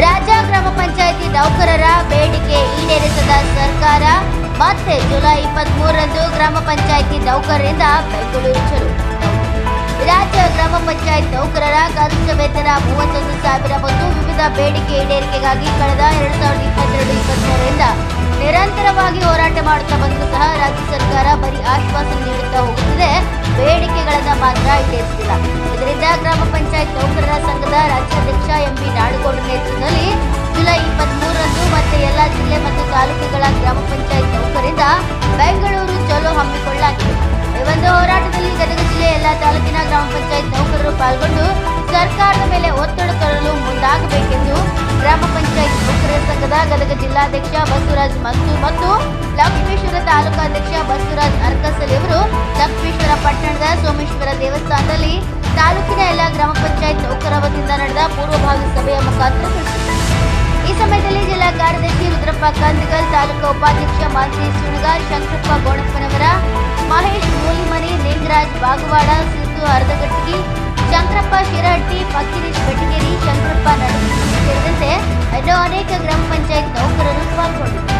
ರಾಜ್ಯ ಗ್ರಾಮ ಪಂಚಾಯಿತಿ ನೌಕರರ ಬೇಡಿಕೆ ಈಡೇರಿಸದ ಸರ್ಕಾರ ಮತ್ತೆ ಜುಲೈ ಇಪ್ಪತ್ತ್ ಮೂರರಂದು ಗ್ರಾಮ ಪಂಚಾಯಿತಿ ನೌಕರರಿಂದ ಬೆಂಗಳೂರು ಚಲು ರಾಜ್ಯ ಗ್ರಾಮ ಪಂಚಾಯತ್ ನೌಕರರ ಗರಿಷ್ಠ ವೇತನ ಮೂವತ್ತೊಂದು ಸಾವಿರ ಮತ್ತು ವಿವಿಧ ಬೇಡಿಕೆ ಈಡೇರಿಕೆಗಾಗಿ ಕಳೆದ ಎರಡು ಸಾವಿರದ ಇಪ್ಪತ್ತೆರಡು ಇಪ್ಪತ್ತ್ಮೂರರಿಂದ ನಿರಂತರವಾಗಿ ಹೋರಾಟ ಮಾಡುತ್ತಾ ಬಂದರೂ ಸಹ ರಾಜ್ಯ ಸರ್ಕಾರ ಬರೀ ಆಶ್ವಾಸನೆ ನೀಡುತ್ತಾ ಹೋಗುತ್ತಿದೆ. ಬೇಡಿಕೆಗಳನ್ನು ಮಾತ್ರ ಈಡೇರಿಸಿಲ್ಲ. ರಾಜ್ಯಾಧ್ಯಕ್ಷ ಎಂಪಿ ನಾಡಗೌಡ ನೇತೃತ್ವದಲ್ಲಿ ಜುಲೈ ಇಪ್ಪತ್ತ್ ಮೂರರಂದು ಮತ್ತೆ ಎಲ್ಲ ಜಿಲ್ಲೆ ಮತ್ತು ತಾಲೂಕುಗಳ ಗ್ರಾಮ ಪಂಚಾಯತ್ ನೌಕರಿಂದ ಬೆಂಗಳೂರು ಚಲೋ ಹಮ್ಮಿಕೊಳ್ಳಲಾಗಿದೆ. ಈ ಒಂದು ಹೋರಾಟದಲ್ಲಿ ಗದಗ ಜಿಲ್ಲೆ ಎಲ್ಲ ತಾಲೂಕಿನ ಗ್ರಾಮ ಪಂಚಾಯತ್ ನೌಕರರು ಪಾಲ್ಗೊಂಡು ಸರ್ಕಾರದ ಮೇಲೆ ಒತ್ತಡ ತರಲು ಮುಂದಾಗಬೇಕೆಂದು ಗ್ರಾಮ ಪಂಚಾಯತ್ ನೌಕರರ ಸಂಘದ ಗದಗ ಜಿಲ್ಲಾಧ್ಯಕ್ಷ ಬಸವರಾಜ್ ಮಸ್ತು ಮತ್ತು ಲಕ್ಷ್ಮೇಶ್ವರ ತಾಲೂಕಾಧ್ಯಕ್ಷ ಬಸವರಾಜ್ ಅರ್ಕಸಲಿ ಅವರು ಲಕ್ಷ್ಮೇಶ್ವರ ಪಟ್ಟಣದ ಸೋಮೇಶ್ವರ ಈ ಸಮಯದಲ್ಲಿ ಜಿಲ್ಲಾ ಕಾರ್ಯದರ್ಶಿ ರುದ್ರಪ್ಪ ಕಂದಗಲ್, ತಾಲೂಕು ಉಪಾಧ್ಯಕ್ಷ ಮಾಲ್ತಿ ಸುಣಗಾರ್, ಶಂಕರಪ್ಪ ಗೋಣಪ್ಪನವರ, ಮಹೇಶ್ ಮೂಲಿಮನಿ, ಲಿಂಗರಾಜ್ ಬಾಗವಾಡ, ಸಿದ್ದು ಅರ್ಧಗಟ್ಟಿಗೆ, ಶಂಕರಪ್ಪ ಶಿರಹಟ್ಟಿ ಪಕ್ಕಿರೀಶ್ ಬೆಟಗೇರಿ ಶಂಕರಪ್ಪ ನಡಗಿ ಸೇರಿದಂತೆ ಇನ್ನೂ ಅನೇಕ ಗ್ರಾಮ ಪಂಚಾಯತ್ ನೌಕರರು ಪಾಲ್ಗೊಂಡಿದ್ದರು.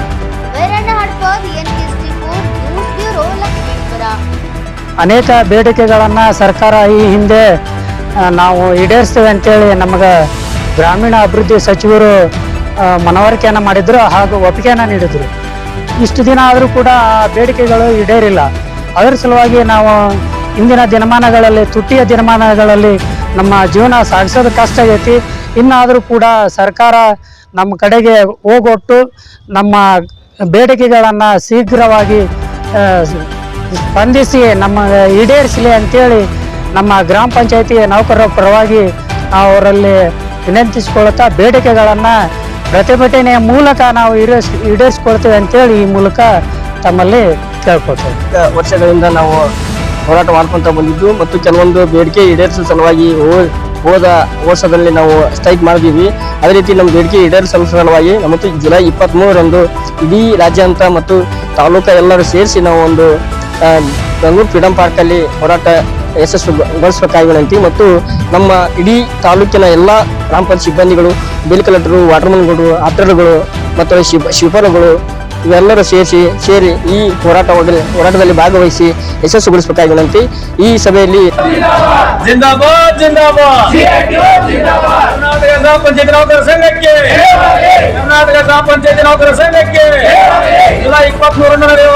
ಅನೇಕ ಬೇಡಿಕೆಗಳನ್ನು ಸರ್ಕಾರ ಈ ಹಿಂದೆ ನಾವು ಈಡೇರಿಸ್ತೇವೆ ಅಂತೇಳಿ ನಮಗೆ ಗ್ರಾಮೀಣ ಅಭಿವೃದ್ಧಿ ಸಚಿವರು ಮನವರಿಕೆಯನ್ನು ಮಾಡಿದ್ರು ಹಾಗೂ ಒಪ್ಪಿಗೆಯನ್ನು ನೀಡಿದರು. ಇಷ್ಟು ದಿನ ಆದರೂ ಕೂಡ ಆ ಬೇಡಿಕೆಗಳು ಈಡೇರಿಲ್ಲ. ಅದರ ಸಲುವಾಗಿ ನಾವು ಇಂದಿನ ದಿನಮಾನಗಳಲ್ಲಿ ತುಟ್ಟಿಯ ದಿನಮಾನಗಳಲ್ಲಿ ನಮ್ಮ ಜೀವನ ಸಾಗಿಸೋದು ಕಷ್ಟ ಆಗೈತಿ. ಇನ್ನಾದರೂ ಕೂಡ ಸರ್ಕಾರ ನಮ್ಮ ಕಡೆಗೆ ಹೋಗೊಟ್ಟು ನಮ್ಮ ಬೇಡಿಕೆಗಳನ್ನು ಶೀಘ್ರವಾಗಿ ಸ್ಪಂದಿಸಿ, ನಮ್ಮ ಈಡೇರಿಸಲಿ ಅಂತೇಳಿ ನಮ್ಮ ಗ್ರಾಮ ಪಂಚಾಯತಿ ನೌಕರರ ಪರವಾಗಿ ಅವರಲ್ಲಿ ವಿನಂತಿಸಿಕೊಳ್ಳುತ್ತಾ ಬೇಡಿಕೆಗಳನ್ನು ಪ್ರತಿಭಟನೆಯ ಮೂಲಕ ನಾವು ಈಡೇರಿಸ್ ಈಡೇರಿಸ್ಕೊಳ್ತೇವೆ ಅಂತೇಳಿ ಈ ಮೂಲಕ ತಮ್ಮಲ್ಲಿ ಕೇಳ್ಕೊಳ್ತೇವೆ. ವರ್ಷಗಳಿಂದ ನಾವು ಹೋರಾಟ ಮಾಡ್ಕೊಂತ ಬಂದಿದ್ದು ಮತ್ತು ಕೆಲವೊಂದು ಬೇಡಿಕೆ ಈಡೇರಿಸುವ ಸಲುವಾಗಿ ಹೋದ ವರ್ಷದಲ್ಲಿ ನಾವು ಸ್ಟ್ರೈಕ್ ಮಾಡಿದ್ದೀವಿ. ಅದೇ ರೀತಿ ನಮ್ಮ ಬೇಡಿಕೆ ಈಡೇರಿಸಲು ಸಲುವಾಗಿ ಮತ್ತು ಜುಲೈ ಇಪ್ಪತ್ತ್ಮೂರರಂದು ಇಡೀ ರಾಜ್ಯಾಂತ ಮತ್ತು ತಾಲೂಕ ಎಲ್ಲರೂ ಸೇರಿಸಿ ನಾವು ಒಂದು ಫ್ರೀಡಮ್ ಪಾರ್ಕಲ್ಲಿ ಹೋರಾಟ ಯಶಸ್ವಿಗೊಳಿಸಬೇಕಾಗಿ ಮತ್ತು ನಮ್ಮ ಇಡೀ ತಾಲೂಕಿನ ಎಲ್ಲ ಗ್ರಾಮ ಪಂಚಾಯತ್ ಸಿಬ್ಬಂದಿಗಳು, ಬಿಲ್ ಕಲೆಕ್ಟರು, ವಾಟರ್ಮನ್ಗಳು ಆಪ್ಟರ್ಗಳು ಮತ್ತು ಶಿಫರ್ಗಳು ಇವೆಲ್ಲರೂ ಸೇರಿಸಿ, ಸೇರಿ ಈ ಹೋರಾಟ ಹೋರಾಟದಲ್ಲಿ ಭಾಗವಹಿಸಿ ಯಶಸ್ಸುಗೊಳಿಸಬೇಕಾಗಿ ವಿನಂತಿ ಈ ಸಭೆಯಲ್ಲಿ ಕರ್ನಾಟಕ ಗ್ರಾಮ ಪಂಚಾಯತ್ ನೌಕರ ಸಂಘಕ್ಕೆ ಜುಲೈ ಇಪ್ಪತ್ತ್ ಮೂರನ್ನು ನಡೆಯುವ